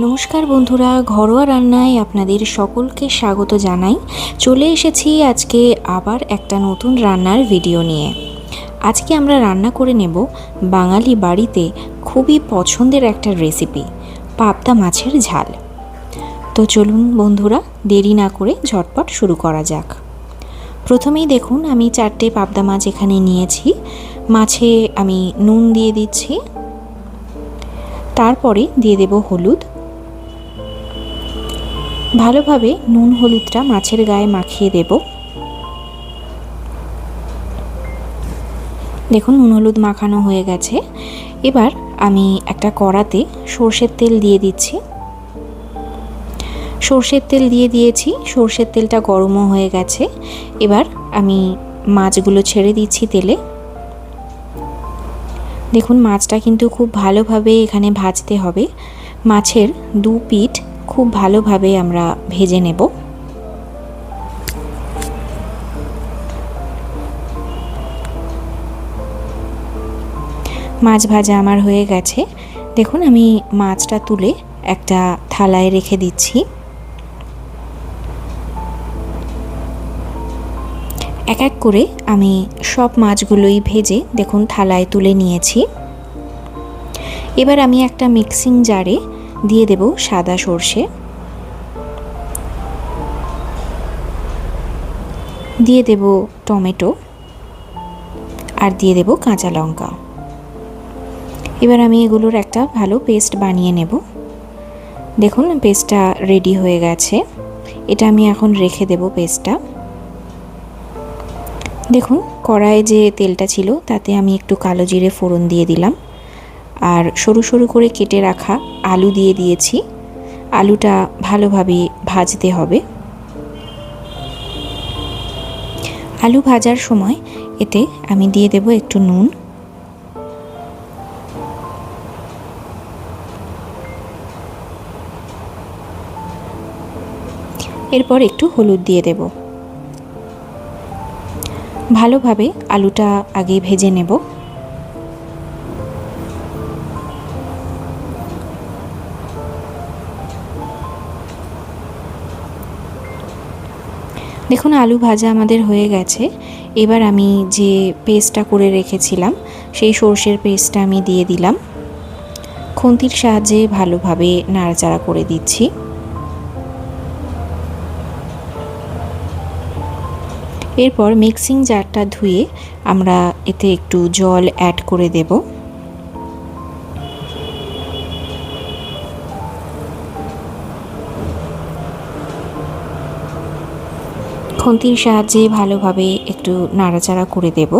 নমস্কার বন্ধুরা, ঘরোয়া রান্নায় আপনাদের সকলকে স্বাগত জানাই। চলে এসেছি আজকে আবার একটা নতুন রান্নার ভিডিও নিয়ে। আজকে আমরা রান্না করে নেব বাঙালি বাড়িতে খুবই পছন্দের একটা রেসিপি পাবদা মাছের ঝাল। তো চলুন বন্ধুরা, দেরি না করে ঝটপট শুরু করা যাক। প্রথমেই দেখুন, আমি চারটে পাবদা মাছ এখানে নিয়েছি। মাছে আমি নুন দিয়ে দিচ্ছি। তারপরে দিয়ে দেব হলুদ। ভালোভাবে নুন হলুদটা মাছের গায়ে মাখিয়ে দেব। দেখুন, নুন হলুদ মাখানো হয়ে গেছে। এবার আমি একটা কড়াতে সর্ষের তেল দিয়ে দিচ্ছি। সর্ষের তেল দিয়ে দিয়েছি, সর্ষের তেলটা গরমও হয়ে গেছে। এবার আমি মাছগুলো ছেড়ে দিচ্ছি তেলে। দেখুন, মাছটা কিন্তু খুব ভালোভাবে এখানে ভাজতে হবে। মাছের দু পিঠ খুব ভালোভাবে আমরা ভেজে নেব। মাছ ভাজা আমার হয়ে গেছে। দেখুন, আমি মাছটা তুলে একটা থালায় রেখে দিচ্ছি। এক এক করে আমি সব মাছগুলোই ভেজে, দেখুন, থালায় তুলে নিয়েছি। এবার আমি একটা মিক্সিং জারে দিয়ে দেব সাদা সর্ষে। দিয়ে দেব টমেটো। আর দিয়ে দেব কাঁচা লঙ্কা। এবার আমি এগুলোর একটা ভালো পেস্ট বানিয়ে নেব। দেখুন, পেস্টটা রেডি হয়ে গেছে। এটা আমি এখন রেখে দেব পেস্টটা। দেখুন, কড়াইয়ে যে তেলটা ছিল, তাতে আমি একটু কালো জিরে ফোড়ন দিয়ে দিলাম। আর সরু সরু করে কেটে রাখা আলু দিয়ে দিয়েছি। আলুটা ভালোভাবে ভাজতে হবে। আলু ভাজার সময় এতে আমি দিয়ে দেব একটু নুন। এরপর একটু হলুদ দিয়ে দেব। ভালোভাবে আলুটা আগে ভেজে নেব। দেখুন, আলু ভাজা আমাদের হয়ে গেছে। এবার আমি যে পেস্টটা করে রেখেছিলাম, সেই সর্ষের পেস্টটা আমি দিয়ে দিলাম। খুন্তির সাহায্যে ভালোভাবে নাড়াচাড়া করে দিচ্ছি। এরপর মিক্সিং জারটা ধুয়ে আমরা এতে একটু জল অ্যাড করে দেবো। খুন্তির সাহায্যে ভালোভাবে একটু নাড়াচাড়া করে দেব।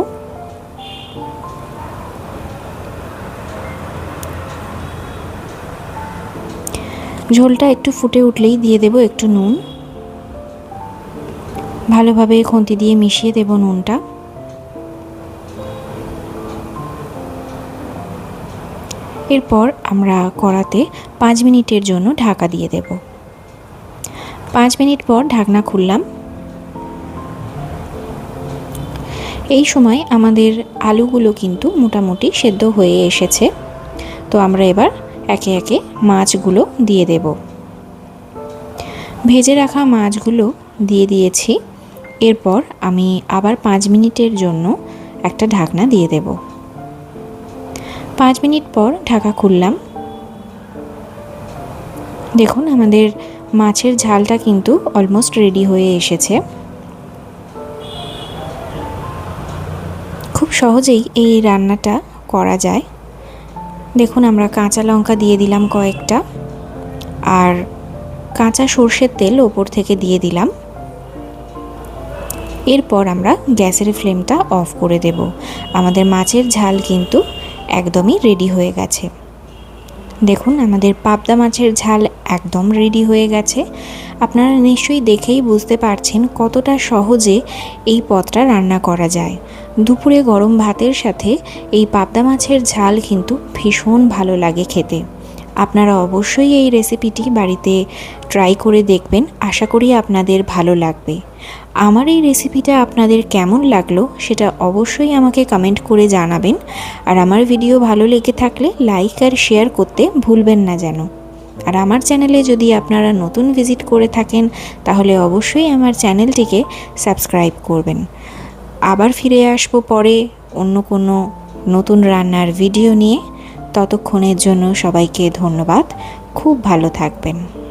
ঝোলটা একটু ফুটে উঠলেই দিয়ে দেব একটু নুন। ভালোভাবে খুন্তি দিয়ে মিশিয়ে দেব নুনটা। এরপর আমরা কড়াতে পাঁচ মিনিটের জন্য ঢাকা দিয়ে দেব। পাঁচ মিনিট পর ঢাকনা খুললাম। এই সময় আমাদের আলুগুলো কিন্তু মোটামুটি সেদ্ধ হয়ে এসেছে। তো আমরা এবার একে একে মাছগুলো দিয়ে দেব। ভেজে রাখা মাছগুলো দিয়ে দিয়েছি। এরপর আমি আবার পাঁচ মিনিটের জন্য একটা ঢাকনা দিয়ে দেব। পাঁচ মিনিট পর ঢাকা খুললাম। দেখুন, আমাদের মাছের ঝালটা কিন্তু অলমোস্ট রেডি হয়ে এসেছে। সহজেই এই রান্নাটা করা যায়। দেখুন আমরা কাঁচা লঙ্কা দিয়ে দিলাম কয়েকটা আর কাঁচা সর্ষের তেল ওপর থেকে দিয়ে দিলাম। এরপর আমরা গ্যাসের ফ্লেমটা অফ করে দেব। আমাদের মাছের ঝাল কিন্তু একদমই রেডি হয়ে গেছে। দেখুন আমাদের পাবদা মাছের ঝাল একদম রেডি হয়ে গেছে। আপনারা নিশ্চয়ই দেখেই বুঝতে পারছেন কতটা সহজে এই পদটা রান্না করা যায়। দুপুরে গরম ভাতের সাথে এই পাবদা মাছের ঝাল কিন্তু ভীষণ ভালো লাগে খেতে। আপনারা অবশ্যই এই রেসিপিটি বাড়িতে ট্রাই করে দেখবেন, আশা করি আপনাদের ভালো লাগবে। আমার এই রেসিপিটা আপনাদের কেমন লাগল সেটা অবশ্যই আমাকে কমেন্ট করে জানাবেন। আর আমার ভিডিও ভালো লেগে থাকলে লাইক আর শেয়ার করতে ভুলবেন না যেন। আর আমার চ্যানেলে যদি আপনারা নতুন ভিজিট করে থাকেন, তাহলে অবশ্যই আমার চ্যানেলটিকে সাবস্ক্রাইব করবেন। আবার ফিরে আসব পরে অন্য কোনো নতুন রান্নার ভিডিও নিয়ে। ততক্ষণের জন্য সবাইকে ধন্যবাদ। খুব ভালো থাকবেন।